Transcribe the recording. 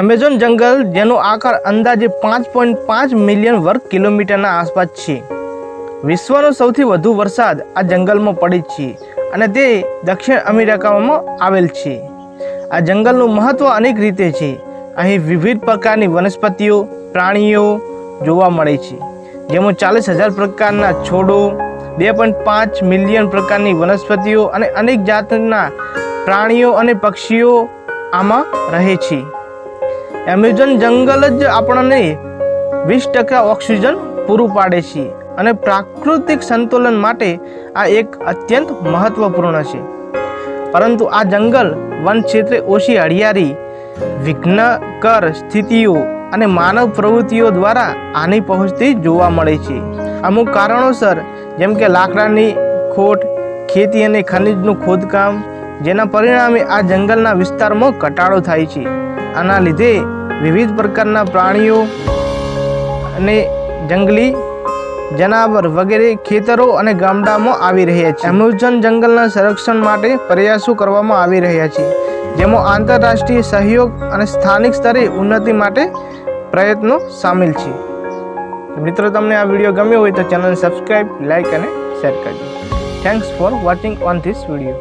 Amazon જંગલ, જેનો આકાર અંદાજે પાંચ પોઈન્ટ પાંચ મિલિયન વર્ગ કિલોમીટરના આસપાસ છે. વિશ્વનો સૌથી વધુ વરસાદ આ જંગલમાં પડે છે અને તે દક્ષિણ અમેરિકામાં આવેલ છે. આ જંગલનું મહત્ત્વ અનેક રીતે છે. અહીં વિવિધ પ્રકારની વનસ્પતિઓ, પ્રાણીઓ જોવા મળે છે, જેમાં ચાલીસ હજાર પ્રકારના છોડો, બે પોઈન્ટ પાંચ મિલિયન પ્રકારની વનસ્પતિઓ અને અનેક જાતના પ્રાણીઓ અને પક્ષીઓ આમાં રહે છે. એમેઝોન જંગલ જ આપણને વીસ ટકા ઓક્સિજન પૂરું પાડે છે અને પ્રાકૃતિક સંતુલન માટે આ એક અત્યંત મહત્વપૂર્ણ છે. પરંતુ આ જંગલ વન ક્ષેત્રે ઓછી હરિયાળી, વિઘ્નકર સ્થિતિઓ અને માનવ પ્રવૃત્તિઓ દ્વારા આની પહોંચતી જોવા મળે છે. અમુક કારણોસર, જેમ કે લાકડાની ખોટ, ખેતી અને ખનિજનું ખોદકામ, જેના પરિણામે આ જંગલના વિસ્તારમાં ઘટાડો થાય છે. આના લીધે વિવિધ પ્રકારના પ્રાણીઓ અને જંગલી જનાવર વગેરે ખેતરો અને ગામડામાં આવી રહ્યા છે. એમેઝોન જંગલના સંરક્ષણ માટે પ્રયાસો કરવામાં આવી રહ્યા છે, જેમાં આંતરરાષ્ટ્રીય સહયોગ અને સ્થાનિક સ્તરે ઉન્નતિ માટે પ્રયત્નો સામેલ છે. મિત્રો, તમને આ વીડિયો ગમ્યો હોય તો ચેનલ સબસ્ક્રાઈબ લાઈક અને શેર કરજો. Thanks for watching on this video